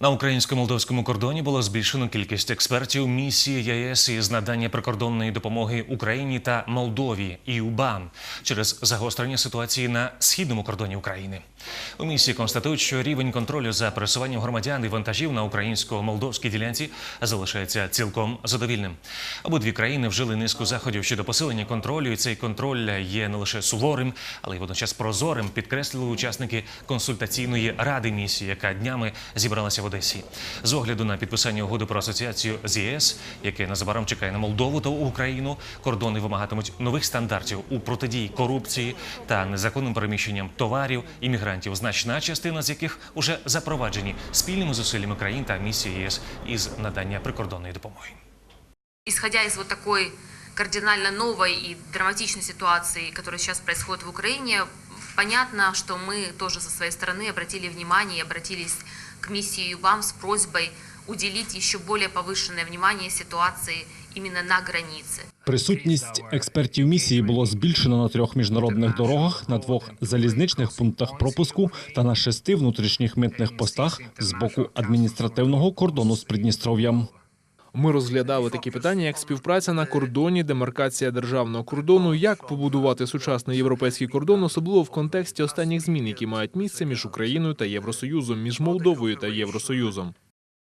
На українсько-молдовському кордоні було збільшено кількість експертів місії ЄС із надання прикордонної допомоги Україні та Молдові і УБАМ через загострення ситуації на східному кордоні України. У місії констатують, що рівень контролю за пересуванням громадян і вантажів на українсько-молдовській ділянці залишається цілком задовільним. Обидві країни вжили низку заходів щодо посилення контролю, і цей контроль є не лише суворим, але й водночас прозорим, підкреслили учасники консультаційної ради місії, яка днями зібралася в Одесі. З огляду на підписання угоди про асоціацію з ЄС, яке незабаром чекає на Молдову та Україну, кордони вимагатимуть нових стандартів у протидії корупції та незаконним переміщенням товарів іммігрантів, значна частина з яких уже запроваджені спільними зусиллями країн та місії ЄС із надання прикордонної допомоги. исходя из вот кардинально новой и драматичной ситуации, которая сейчас происходит в Украине, понятно, что мы тоже со своей стороны обратили внимание и обратились к миссии ЮБАМ с просьбой уделить еще более повышенное внимание ситуации именно на границе. Присутність експертів місії було збільшено на трьох міжнародних дорогах, на двох залізничних пунктах пропуску та на шести внутрішніх митних постах з боку адміністративного кордону з Придністров'ям. Ми розглядали такі питання, як співпраця на кордоні, демаркація державного кордону, як побудувати сучасний європейський кордон, особливо в контексті останніх змін, які мають місце між Україною та Євросоюзом, між Молдовою та Євросоюзом.